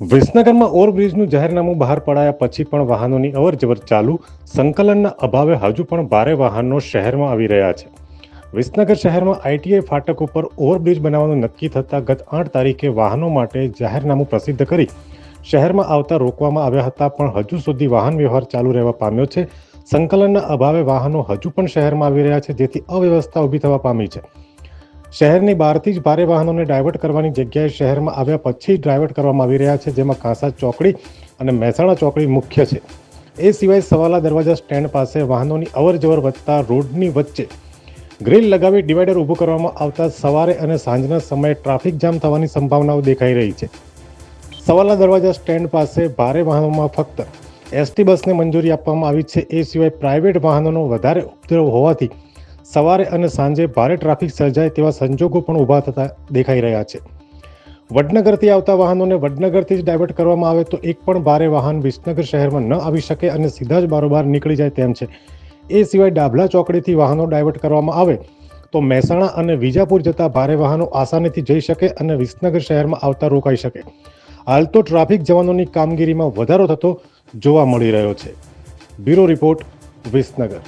વિસનગરમાં ઓવરબ્રિજનું જાહેરનામું બહાર પડાયા પછી પણ વાહનોની અવરજવર ચાલુ, સંકલનના અભાવે હજુ પણ ભારે વાહનો શહેરમાં આવી રહ્યા છે. વિસનગર શહેરમાં આઈટીઆઈ ફાટક ઉપર ઓવરબ્રિજ બનાવવાનું નક્કી થતાં ગત આઠ તારીખે વાહનો માટે જાહેરનામું પ્રસિદ્ધ કરી શહેરમાં આવતા રોકવામાં આવ્યા હતા પણ હજુ સુધી વાહન વ્યવહાર ચાલુ રહેવા પામ્યો છે. સંકલનના અભાવે વાહનો હજુ પણ શહેરમાં આવી રહ્યા છે, જેથી અવ્યવસ્થા ઊભી થવા પામી છે. શહેરની બહારથી જ ભારે વાહનોને ડાયવર્ટ કરવાની જગ્યાએ શહેરમાં આવ્યા પછી ડાયવર્ટ કરવામાં આવી રહ્યા છે, જેમાં કાંસા ચોકડી અને મહેસાણા ચોકડી મુખ્ય છે. એ સિવાય સવાલા દરવાજા સ્ટેન્ડ પાસે વાહનોની અવરજવર વધતા રોડની વચ્ચે ગ્રીલ લગાવી ડિવાઈડર ઊભું કરવામાં આવતા સવારે અને સાંજના સમયે ટ્રાફિક જામ થવાની સંભાવનાઓ દેખાઈ રહી છે. સવાલા દરવાજા સ્ટેન્ડ પાસે ભારે વાહનોમાં ફક્ત એસટી બસને મંજૂરી આપવામાં આવી છે, એ સિવાય પ્રાઇવેટ વાહનોનો વધારે ઉપદ્રવ હોવાથી સવારે અને સાંજે ભારે ટ્રાફિક સર્જાય તેવા સંજોગો પણ ઊભા થતા દેખાઈ રહ્યા છે. વડનગરથી આવતા વાહનોને વડનગરથી જ ડાયવર્ટ કરવામાં આવે તો એક પણ ભારે વાહન વિસનગર શહેરમાં ન આવી શકે અને સીધા જ બારોબાર નીકળી જાય તેમ છે. એ સિવાય ડાભલા ચોકડીથી વાહનો ડાયવર્ટ કરવામાં આવે તો મહેસાણા અને વિજાપુર જતા ભારે વાહનો આસાનીથી જઈ શકે અને વિસનગર શહેરમાં આવતા રોકાઈ શકે. હાલ તો ટ્રાફિક જવાનોની કામગીરીમાં વધારો થતો જોવા મળી રહ્યો છે. Bureau report Visnagar.